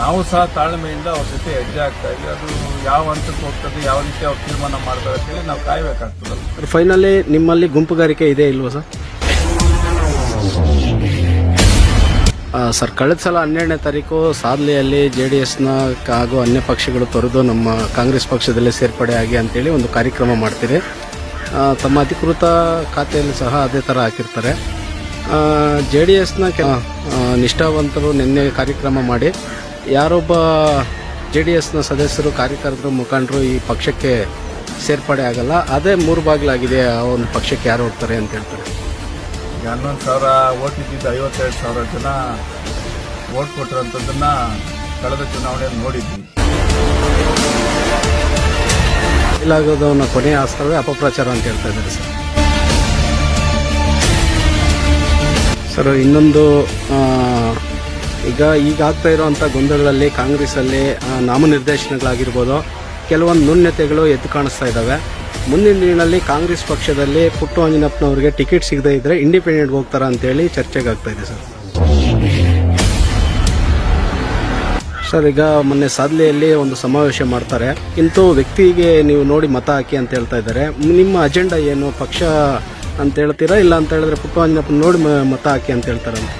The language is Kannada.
ನಾವು ಸಹ ತಾಳ್ಮೆಯಿಂದ ಅವ್ರ ಜೊತೆ ಹೆಜ್ಜೆ ಆಗ್ತಾ ಇದ್ವಿ. ಅದು ಯಾವ ಹಂತಕ್ಕೆ ಹೋಗ್ತದೆ, ಯಾವ ರೀತಿ ಅವ್ರು ತೀರ್ಮಾನ ಮಾಡ್ತಾರೆ ಅಂತೇಳಿ ನಾವು ಕಾಯ್ಬೇಕಾಗ್ತದಲ್ಲ ಫೈನಲಿ ನಿಮ್ಮಲ್ಲಿ ಗುಂಪುಗಾರಿಕೆ ಇದೆ ಇಲ್ವಾ ಸರ್? ಸರ್, ಕಳೆದ ಸಲ ಹನ್ನೆರಡನೇ ತಾರೀಕು ಸಾದ್ಲಿಯಲ್ಲಿ ಜೆ ಡಿ ಎಸ್ನ ಹಾಗೂ ಅನ್ಯ ಪಕ್ಷಗಳು ತೊರೆದು ನಮ್ಮ ಕಾಂಗ್ರೆಸ್ ಪಕ್ಷದಲ್ಲೇ ಸೇರ್ಪಡೆ ಆಗಿ ಅಂತೇಳಿ ಒಂದು ಕಾರ್ಯಕ್ರಮ ಮಾಡ್ತೀರಿ. ತಮ್ಮ ಅಧಿಕೃತ ಖಾತೆಯಲ್ಲಿ ಸಹ ಅದೇ ಥರ ಹಾಕಿರ್ತಾರೆ. ಜೆ ಡಿ ಎಸ್ನ ನಿಷ್ಠಾವಂತರು ನಿನ್ನೆ ಕಾರ್ಯಕ್ರಮ ಮಾಡಿ ಯಾರೊಬ್ಬ ಜೆ ಡಿ ಎಸ್ನ ಸದಸ್ಯರು ಕಾರ್ಯಕರ್ತರು ಮುಖಂಡರು ಈ ಪಕ್ಷಕ್ಕೆ ಸೇರ್ಪಡೆ ಆಗಲ್ಲ ಅದೇ ಮೂರು ಬಾಗಿಲಾಗಿದೆ ಆ ಒಂದು ಪಕ್ಷಕ್ಕೆ ಯಾರು ಹೋಗ್ತಾರೆ ಅಂತ ಹೇಳ್ತಾರೆ. ಈಗ ಹನ್ನೊಂದು ಸಾವಿರ ಓಟ್ ಇದ್ದಿದ್ದ ಐವತ್ತೆರಡು ಸಾವಿರ ಜನ ಓಟ್ ಕೊಟ್ಟಿರೋಂಥದ್ದನ್ನ ಕಳೆದ ಚುನಾವಣೆಯಲ್ಲಿ ನೋಡಿದ್ವಿ. ಇಲ್ಲಾಗೋದವನ್ನ ಕೊನೆಯ ಆಸ್ತವೇ ಅಪಪ್ರಚಾರ ಅಂತ ಹೇಳ್ತಾ ಇದ್ದಾರೆ ಸರ್. ಸರ್ ಇನ್ನೊಂದು ಈಗ ಈಗ ಆಗ್ತಾ ಇರೋವಂಥ ಗೊಂದಲಗಳಲ್ಲಿ ಕಾಂಗ್ರೆಸ್ಸಲ್ಲಿ ನಾಮನಿರ್ದೇಶನಗಳಾಗಿರ್ಬೋದು, ಕೆಲವೊಂದು ನ್ಯೂನ್ಯತೆಗಳು ಎದ್ದು ಕಾಣಿಸ್ತಾ ಇದ್ದಾವೆ ಮುಂದಿನ ದಿನಗಳಲ್ಲಿ ಕಾಂಗ್ರೆಸ್ ಪಕ್ಷದಲ್ಲಿ ಪುಟ್ಟು ಅಂಜನಪ್ಪನವರಿಗೆ ಟಿಕೆಟ್ ಸಿಗದೇ ಇದ್ರೆ ಇಂಡಿಪೆಂಡೆಂಟ್ ಹೋಗ್ತಾರ ಅಂತೇಳಿ ಚರ್ಚೆಗಾಗ್ತಾ ಇದೆ ಸರ್. ಸರ್, ಈಗ ಮೊನ್ನೆ ಸಾದ್ಲಿಯಲ್ಲಿ ಒಂದು ಸಮಾವೇಶ ಮಾಡ್ತಾರೆ. ಇಂತೂ ವ್ಯಕ್ತಿಗೆ ನೀವು ನೋಡಿ ಮತ ಹಾಕಿ ಅಂತ ಹೇಳ್ತಾ ಇದ್ದಾರೆ. ನಿಮ್ಮ ಅಜೆಂಡಾ ಏನು? ಪಕ್ಷ ಅಂತ ಹೇಳ್ತೀರಾ? ಇಲ್ಲ ಅಂತ ಹೇಳಿದ್ರೆ ಪುಟ್ಟು ಅಂಜನಪ್ಪನ ನೋಡಿ ಮತ ಹಾಕಿ ಅಂತ ಹೇಳ್ತಾರಂತ.